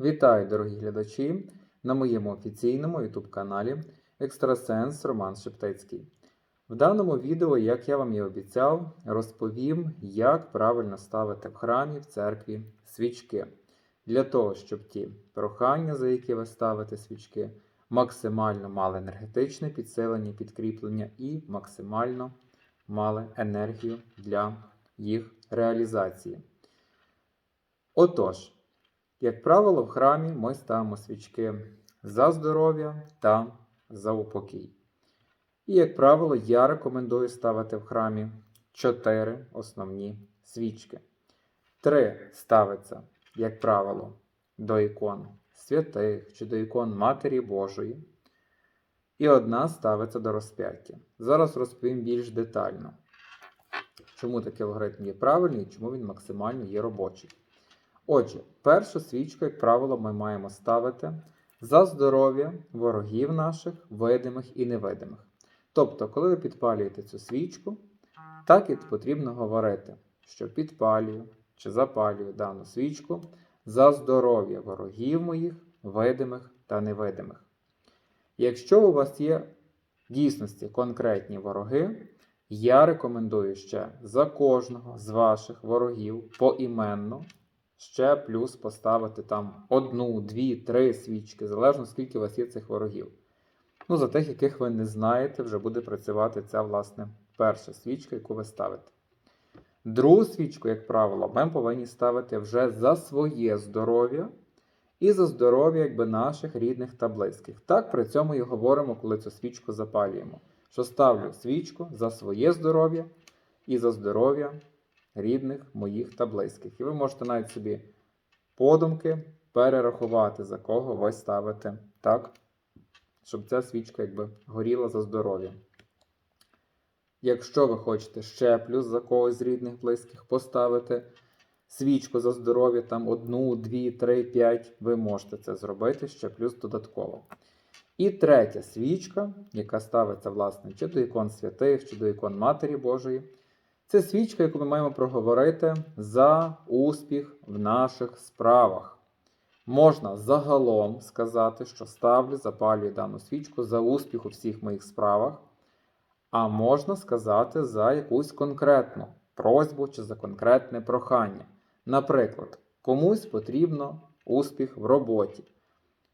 Вітаю, дорогі глядачі, на моєму офіційному YouTube каналі Екстрасенс Роман Шептицький. В даному відео, як я вам і обіцяв, розповім, як правильно ставити в храмі в церкві свічки, для того, щоб ті прохання, за які ви ставите свічки, максимально мали енергетичне підсилення, підкріплення і максимально мали енергію для їх реалізації. Отож, як правило, в храмі ми ставимо свічки за здоров'я та за упокій. І, як правило, я рекомендую ставити в храмі 4 основні свічки. Три ставиться, як правило, до ікон святих чи до ікон Матері Божої. І одна ставиться до розп'яття. Зараз розповім більш детально, чому такий алгоритм є правильний і чому він максимально є робочий. Отже, першу свічку, як правило, ми маємо ставити за здоров'я ворогів наших, видимих і невидимих. Тобто, коли ви підпалюєте цю свічку, так і потрібно говорити, що підпалюю чи запалюю дану свічку за здоров'я ворогів моїх, видимих та невидимих. Якщо у вас є в дійсності конкретні вороги, я рекомендую ще за кожного з ваших ворогів поіменно ще плюс поставити там одну, дві, три свічки, залежно скільки у вас є цих ворогів. Ну, за тих, яких ви не знаєте, вже буде працювати ця, власне, перша свічка, яку ви ставите. Другу свічку, як правило, ми повинні ставити вже за своє здоров'я і за здоров'я якби, наших рідних та близьких. Так при цьому і говоримо, коли цю свічку запалюємо. Що ставлю свічку за своє здоров'я і за здоров'я рідних, моїх та близьких. І ви можете навіть собі подумки перерахувати, за кого ви ставите, так? Щоб ця свічка якби горіла за здоров'я. Якщо ви хочете ще плюс за когось з рідних, близьких поставити свічку за здоров'я, там одну, дві, три, п'ять, ви можете це зробити ще плюс додатково. І третя свічка, яка ставиться, власне, чи до ікон святих, чи до ікон Матері Божої. Це свічка, яку ми маємо проговорити за успіх в наших справах. Можна загалом сказати, що ставлю, запалюю дану свічку за успіх у всіх моїх справах, а можна сказати за якусь конкретну просьбу чи за конкретне прохання. Наприклад, комусь потрібно успіх в роботі,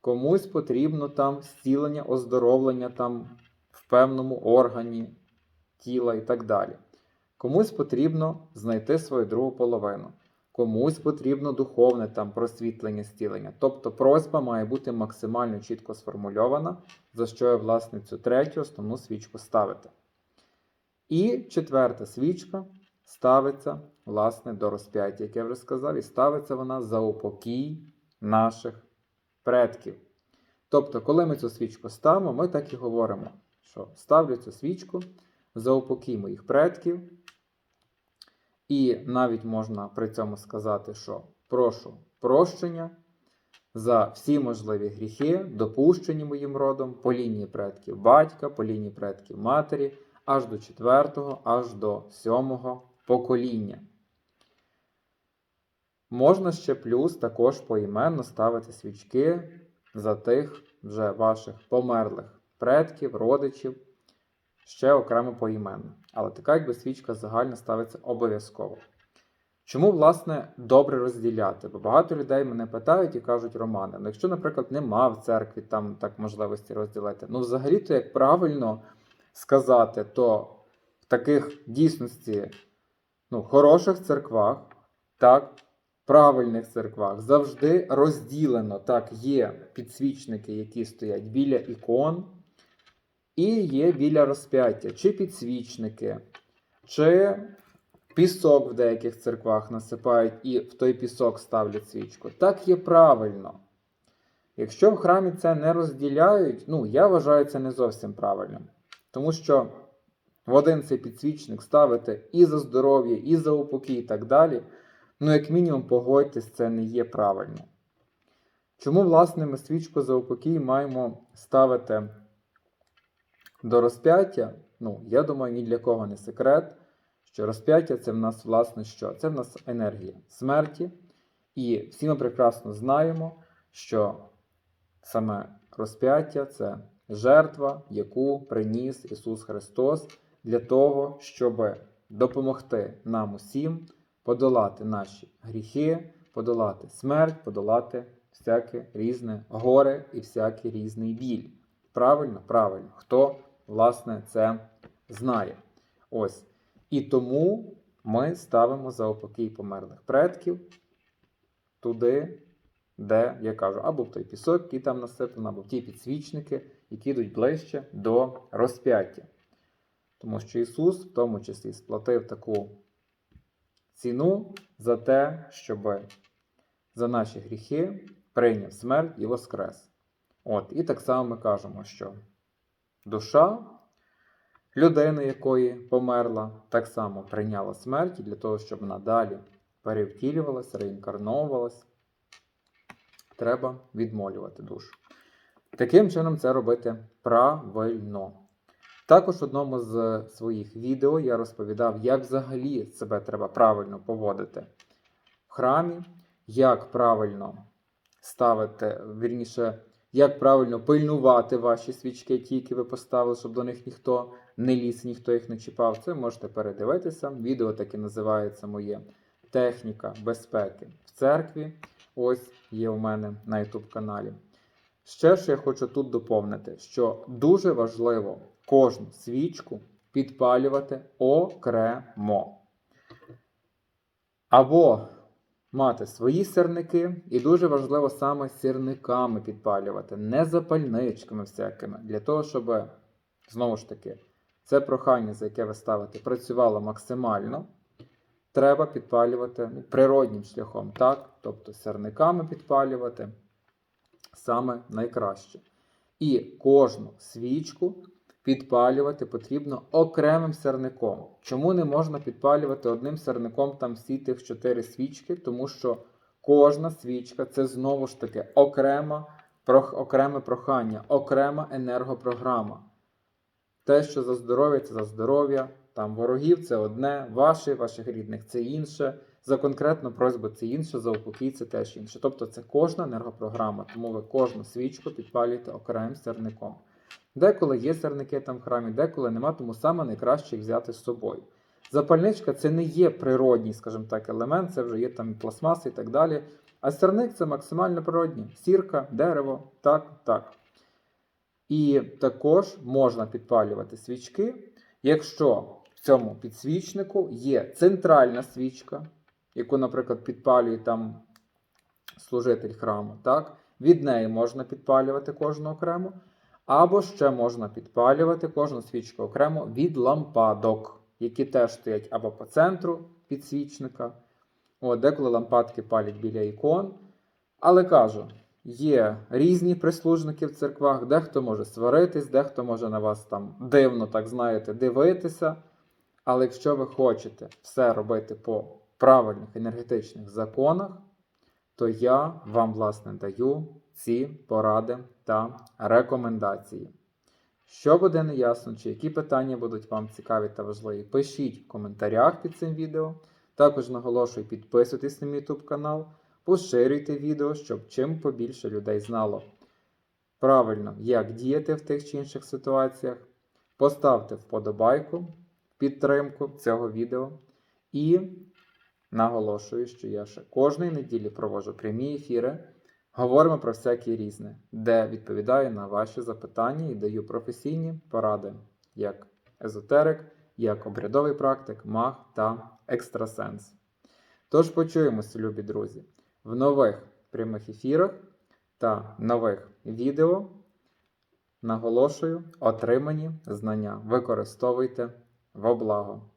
комусь потрібно там зцілення, оздоровлення там в певному органі тіла і так далі. Комусь потрібно знайти свою другу половину, комусь потрібно духовне там просвітлення, стілення. Тобто просьба має бути максимально чітко сформульована, за що я, власне, цю третю основну свічку ставити. І четверта свічка ставиться, власне, до розп'яття, як я вже сказав, і ставиться вона за упокій наших предків. Тобто, коли ми цю свічку ставимо, ми так і говоримо, що ставлю цю свічку за упокій моїх предків. І навіть можна при цьому сказати, що прошу прощення за всі можливі гріхи, допущені моїм родом по лінії предків батька, по лінії предків матері, аж до четвертого, аж до сьомого покоління. Можна ще плюс також поіменно ставити свічки за тих вже ваших померлих предків, родичів, ще окремо поіменно. Але така якби свічка загальна ставиться обов'язково. Чому, власне, добре розділяти? Бо багато людей мене питають і кажуть, Романе, ну якщо, наприклад, нема в церкві там так можливості розділити, ну взагалі-то як правильно сказати, то в таких дійсності ну, хороших церквах, так, правильних церквах завжди розділено. Так, є підсвічники, які стоять біля ікон. І є біля розп'яття, чи підсвічники, чи пісок в деяких церквах насипають і в той пісок ставлять свічку. Так є правильно. Якщо в храмі це не розділяють, ну, я вважаю це не зовсім правильним. Тому що в один цей підсвічник ставити і за здоров'я, і за упокій, і так далі. Ну, як мінімум, погодьтесь, це не є правильно. Чому, власне, ми свічку за упокій маємо ставити? До розп'яття, ну, я думаю, ні для кого не секрет, що розп'яття це в нас, власне, що? Це в нас енергія смерті. І всі ми прекрасно знаємо, що саме розп'яття це жертва, яку приніс Ісус Христос для того, щоб допомогти нам усім подолати наші гріхи, подолати смерть, подолати всяке різне горе і всякий різний біль. Правильно, правильно. Хто, власне, це знає. Ось. І тому ми ставимо за упокій померлих предків туди, де, я кажу, або в той пісок, який там насипано, або в ті підсвічники, які йдуть ближче до розп'яття. Тому що Ісус в тому числі сплатив таку ціну за те, щоб за наші гріхи прийняв смерть і воскрес. От, і так само ми кажемо, що душа людини, якої померла, так само прийняла смерть для того, щоб вона далі перевтілювалася, реінкарновувалась. Треба відмолювати душу. Таким чином це робити правильно. Також в одному з своїх відео я розповідав, як взагалі себе треба правильно поводити в храмі, як правильно ставити, вірніше, як правильно пильнувати ваші свічки, ті, які ви поставили, щоб до них ніхто не ліз, ніхто їх не чіпав. Це можете передивитися. Відео таке називається моє Техніка безпеки в церкві. Ось є у мене на YouTube каналі. Ще ж я хочу тут доповнити, що дуже важливо кожну свічку підпалювати окремо. Або мати свої сирники, і дуже важливо саме сірниками підпалювати, не запальничками всякими, для того, щоб, знову ж таки, це прохання, за яке ви ставите, працювало максимально. Треба підпалювати природнім шляхом, так? Тобто сірниками підпалювати саме найкраще. І кожну свічку підпалювати потрібно окремим сирником. Чому не можна підпалювати одним сирником там всі тих чотири свічки? Тому що кожна свічка це знову ж таки окрема, окреме прохання, окрема енергопрограма. Те, що за здоров'я, це за здоров'я, там ворогів це одне, ваші, ваших рідних це інше. За конкретну просьбу це інше, за упокій це теж інше. Тобто це кожна енергопрограма, тому ви кожну свічку підпалюєте окремим сірником. Деколи є сірники там в храмі, деколи нема, тому саме найкраще їх взяти з собою. Запальничка це не є природній, скажімо так, елемент, це вже є там пластмаси і так далі. А сірник це максимально природній. Сірка, дерево, так, так. І також можна підпалювати свічки, якщо в цьому підсвічнику є центральна свічка, яку, наприклад, підпалює там служитель храму, так? від неї можна підпалювати кожну окремо. Або ще можна підпалювати кожну свічку окремо від лампадок, які теж стоять або по центру підсвічника. О, деколи лампадки палять біля ікон. Але кажу, є різні прислужники в церквах, дехто може сваритись, дехто може на вас там дивно, так знаєте, дивитися. Але якщо ви хочете все робити по правильних енергетичних законах, то я вам, власне, даю ці поради та рекомендації. Що буде неясно, чи які питання будуть вам цікаві та важливі, пишіть в коментарях під цим відео. Також наголошую, підписуйтесь на мій YouTube канал, поширюйте відео, щоб чим побільше людей знало правильно, як діяти в тих чи інших ситуаціях. Поставте вподобайку, підтримку цього відео. І наголошую, що я ще кожної неділі проводжу прямі ефіри. Говоримо про всяке різне, де відповідаю на ваші запитання і даю професійні поради, як езотерик, як обрядовий практик, маг та екстрасенс. Тож почуємося, любі друзі, в нових прямих ефірах та нових відео. Наголошую, отримані знання використовуйте во благо.